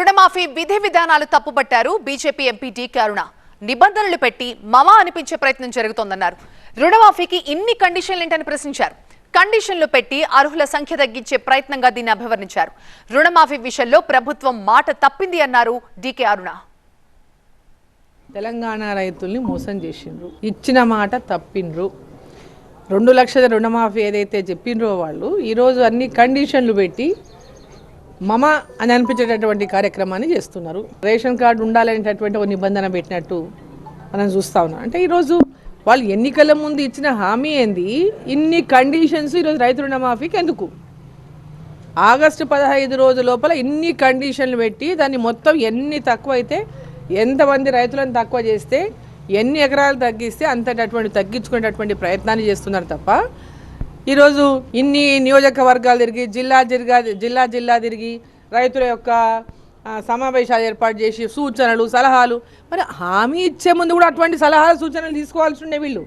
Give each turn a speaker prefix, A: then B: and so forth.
A: రుణమాఫీ విధి విధానాలు తప్పుపట్టారు బీజేపీ ఎంపీ డి కరుణ. నిబంధనలు పెట్టి మమా అనిపించే ప్రయత్నం జరుగుతోందన్నారు. రుణమాఫీకి ఇన్ని కండిషన్లు ఏంటని ప్రశ్నించారు. కండిషన్లు పెట్టి అర్హుల సంఖ్య తగ్గించే ప్రయత్నంగా దీన్ని అభివర్ణించారు. రుణమాఫీ విషయంలో ప్రభుత్వం మాట తప్పింది అన్నారు డీకే అరుణ.
B: తెలంగాణ రైతుల్ని మోసం చేసిండ్రు. ఇచ్చిన మాట తప్పిండ్రు. రెండు లక్షల రుణమాఫీ ఏదైతే చెప్పిండ్రో వాళ్ళు ఈరోజు అన్ని కండిషన్లు పెట్టి మమ అని అనిపించేటటువంటి కార్యక్రమాన్ని చేస్తున్నారు. రేషన్ కార్డు ఉండాలనేటటువంటి ఒక నిబంధన పెట్టినట్టు మనం చూస్తా ఉన్నాం. అంటే ఈరోజు వాళ్ళు ఎన్నికల ముందు ఇచ్చిన హామీ ఏంది? ఇన్ని కండిషన్స్ ఈరోజు రైతు రుణమాఫీకి ఎందుకు? ఆగస్టు పదహైదు రోజు లోపల ఇన్ని కండిషన్లు పెట్టి దాన్ని మొత్తం ఎన్ని తక్కువ అయితే ఎంతమంది రైతులను తక్కువ చేస్తే ఎన్ని ఎకరాలు తగ్గిస్తే అంతటటువంటి తగ్గించుకునేటటువంటి ప్రయత్నాన్ని చేస్తున్నారు తప్ప ఈరోజు ఇన్ని నియోజకవర్గాలు తిరిగి జిల్లా జిల్లా జిల్లా జిల్లా తిరిగి రైతుల యొక్క సమావేశాలు ఏర్పాటు చేసి సూచనలు సలహాలు. మరి హామీ ఇచ్చే ముందు కూడా అటువంటి సలహాలు సూచనలు తీసుకోవాల్సి ఉండే వీళ్ళు.